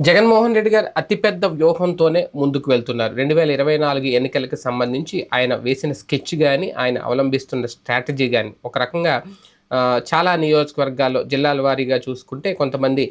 జగన్మోహన్ రెడ్డి గారు అతిపెద్ద వ్యూహంతోనే ముందుకు వెళ్తున్నారు. రెండు వేల ఇరవై నాలుగు ఎన్నికలకు సంబంధించి ఆయన వేసిన స్కెచ్ కానీ ఆయన అవలంబిస్తున్న స్ట్రాటజీ కానీ ఒక రకంగా చాలా నియోజకవర్గాల్లో జిల్లాల వారీగా చూసుకుంటే కొంతమంది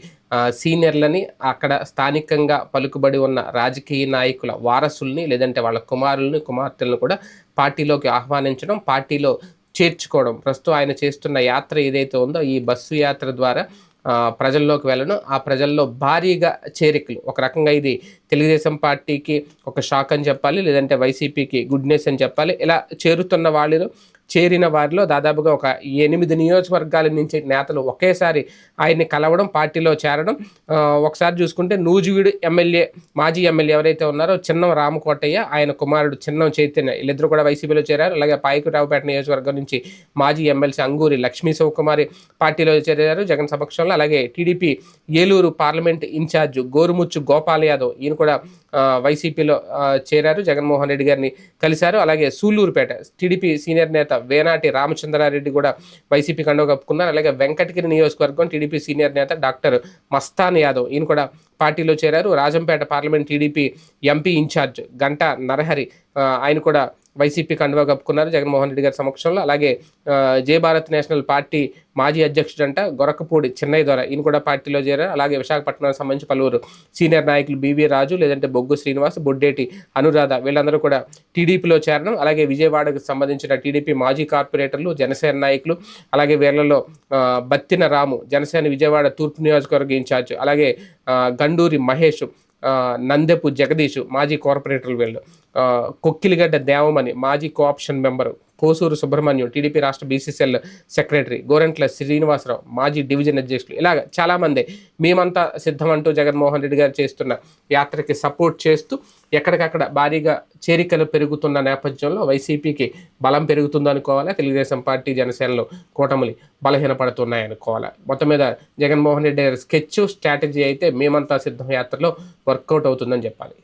సీనియర్లని అక్కడ స్థానికంగా పలుకుబడి ఉన్న రాజకీయ నాయకుల వారసుల్ని లేదంటే వాళ్ళ కుమారుల్ని కుమార్తెలను కూడా పార్టీలోకి ఆహ్వానించడం పార్టీలో చేర్చుకోవడం. ప్రస్తుతం ఆయన చేస్తున్న యాత్ర ఏదైతే ఉందో ఈ బస్సు యాత్ర ద్వారా ప్రజల్లోకి వెళ్ళను. ఆ ప్రజల్లో భారీగా చేరికలు. ఒక రకంగా ఇది తెలుగుదేశం పార్టీకి ఒక షాక్ అని చెప్పాలి లేదంటే వైసీపీకి గుడ్ న్యూస్ అని చెప్పాలి. ఇలా చేరుతున్న వాళ్ళు చేరిన వారిలో దాదాపుగా ఒక ఎనిమిది నియోజకవర్గాల నుంచి నేతలు ఒకేసారి ఆయన్ని కలవడం పార్టీలో చేరడం. ఒకసారి చూసుకుంటే నూజివీడు ఎమ్మెల్యే మాజీ ఎమ్మెల్యే ఎవరైతే ఉన్నారో చిన్నం రామకోటయ్య ఆయన కుమారుడు చిన్నం చైతన్య వీళ్ళిద్దరు కూడా వైసీపీలో చేరారు. అలాగే పాయకురావుపేట నియోజకవర్గం నుంచి మాజీ ఎమ్మెల్సీ అంగూరి లక్ష్మీ శివకుమారి పార్టీలో చేరారు జగన్ సమక్షంలో. అలాగే TDP Eluru parliament incharge Gorumuchu Gopal Yadav ఈయన కూడా వైసీపీలో చేరారు. జగన్మోహన్ రెడ్డి గారిని కలిశారు. అలాగే సూళ్ళూరుపేట టీడీపీ సీనియర్ నేత వేనాటి రామచంద్రారెడ్డి కూడా వైసీపీ కండో కప్పుకున్నారు. అలాగే వెంకటగిరి నియోజకవర్గం టీడీపీ సీనియర్ నేత డాక్టర్ మస్తాన్ యాదవ్ ఈయన కూడా పార్టీలో చేరారు. Rajampet parliament TDP MP incharge Ganta Narahari ఆయన కూడా వైసీపీ కండువా కప్పుకున్నారు జగన్మోహన్ రెడ్డి గారి సమక్షంలో. అలాగే ఆ, జయ భారత్ నేషనల్ పార్టీ మాజీ అధ్యక్షుడంట గొరకపూడి చెన్నై ద్వారా. ఈయన కూడా పార్టీలో చేరారు. అలాగే విశాఖపట్నానికి సంబంధించి పలువురు సీనియర్ నాయకులు బీవీ రాజు లేదంటే బొగ్గు శ్రీనివాస్ బొడ్డేటి అనురాధ వీళ్ళందరూ కూడా టీడీపీలో చేరడం. అలాగే విజయవాడకు సంబంధించిన టీడీపీ మాజీ కార్పొరేటర్లు జనసేన నాయకులు అలాగే వీళ్ళలో బత్తిన రాము జనసేన విజయవాడ తూర్పు నియోజకవర్గ ఇన్ఛార్జ్ అలాగే గండూరి మహేష్ నందెపు జగదీష్ మాజీ కార్పొరేటర్ వీళ్ళు. కొక్కిలిగడ్డ దేవమణి మాజీ cooption member Kosuru Subrahmanyam TDP రాష్ట్ర బీసీసీఎల్ సెక్రటరీ గోరెంట్ల శ్రీనివాసరావు మాజీ డివిజన్ అధ్యక్షులు ఇలాగ చాలామంది మేమంతా సిద్ధమంటూ జగన్మోహన్ రెడ్డి గారు చేస్తున్న యాత్రకి సపోర్ట్ చేస్తూ ఎక్కడికక్కడ భారీగా చేరికలు పెరుగుతున్న నేపథ్యంలో వైసీపీకి బలం పెరుగుతుందనుకోవాలా తెలుగుదేశం పార్టీ జనసేనలో కూటములు బలహీనపడుతున్నాయనుకోవాలా మొత్తం మీద జగన్మోహన్ రెడ్డి గారి స్కెచ్ స్ట్రాటజీ అయితే మేమంతా సిద్ధం యాత్రలో వర్కౌట్ అవుతుందని చెప్పాలి.